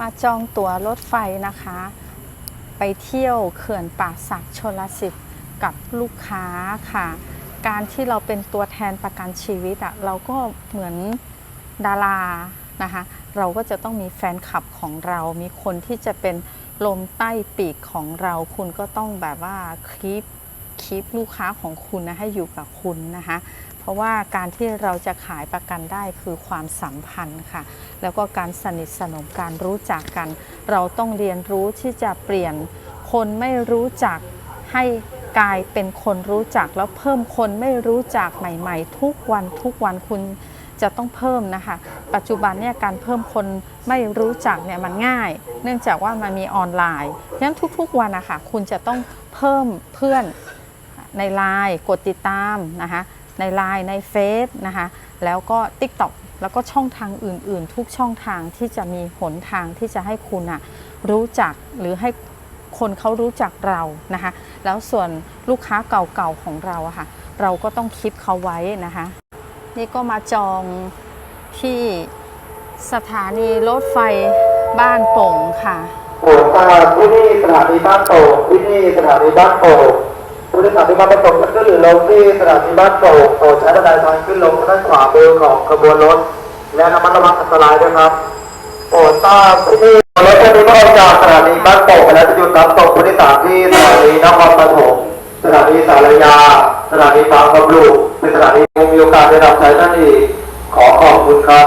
มาจองตั๋วรถไฟนะคะ ไปเที่ยวเขื่อนป่าสักชลสิทธิ์กับลูกค้าค่ะ การที่เราเป็นตัวแทนประกันชีวิตอะเราก็เหมือนดารานะคะ เราก็จะต้องมีแฟนคลับของเรา มีคนที่จะเป็นลมใต้ปีกของเรา คุณก็ต้องแบบว่าคลิป คลิปลูกค้าของคุณนะให้อยู่กับคุณนะคะ เพราะว่าการที่เราจะขายประกันได้คือความสัมพันธ์ค่ะ แล้วก็การสนิทสนมการรู้จักกัน เราต้องเรียนรู้ที่จะเปลี่ยนคนไม่รู้จักให้กลายเป็นคนรู้จักแล้วเพิ่มคนไม่รู้จักใหม่ ๆ ทุกวันทุกวันคุณจะต้องเพิ่มนะคะ ปัจจุบันเนี่ยการเพิ่มคนไม่รู้จักเนี่ยมันง่าย เนื่องจากว่ามันมีออนไลน์ฉะนั้นทุกๆวันนะคะคุณจะต้องเพิ่มเพื่อน ในไลน์กดติดตามนะคะในไลน์ในเฟซนะคะแล้วก็ TikTok แล้วก็ช่องทางอื่น ๆ ทุกช่องทางที่จะมีหนทางที่จะให้คุณอะรู้จักหรือให้คนเขารู้จักเรานะคะแล้วส่วนลูกค้าเก่าๆของเราอะค่ะเราก็ต้องคิดเขาไว้นะคะ นี่ก็มาจองที่สถานีรถไฟบ้านโป่งค่ะโปรดทราที่นี่สถานีบ้านโป่งที่นี่สถานีบ้านโป่ง ผู้โดยสารที่มาประสงค์ขึ้นหรือลงที่สถานีบ้านโป่งโปรดใช้บันไดทางขึ้นลงทางด้านขวามือของขบวนรถ และระมัดระวังอันตรายด้วยครับโปรดทราบที่นี่รถคันนี้เมื่ออกจากสถานีบ้านโป่งไปแล้วจะหยุดรับส่งผู้โดยสารที่สถานีนครปฐมสถานีสารยา สถานีบางบำรุเป็นสถานีมีโอกาสได้รับใช้ท่านอีกขอขอบคุณครับ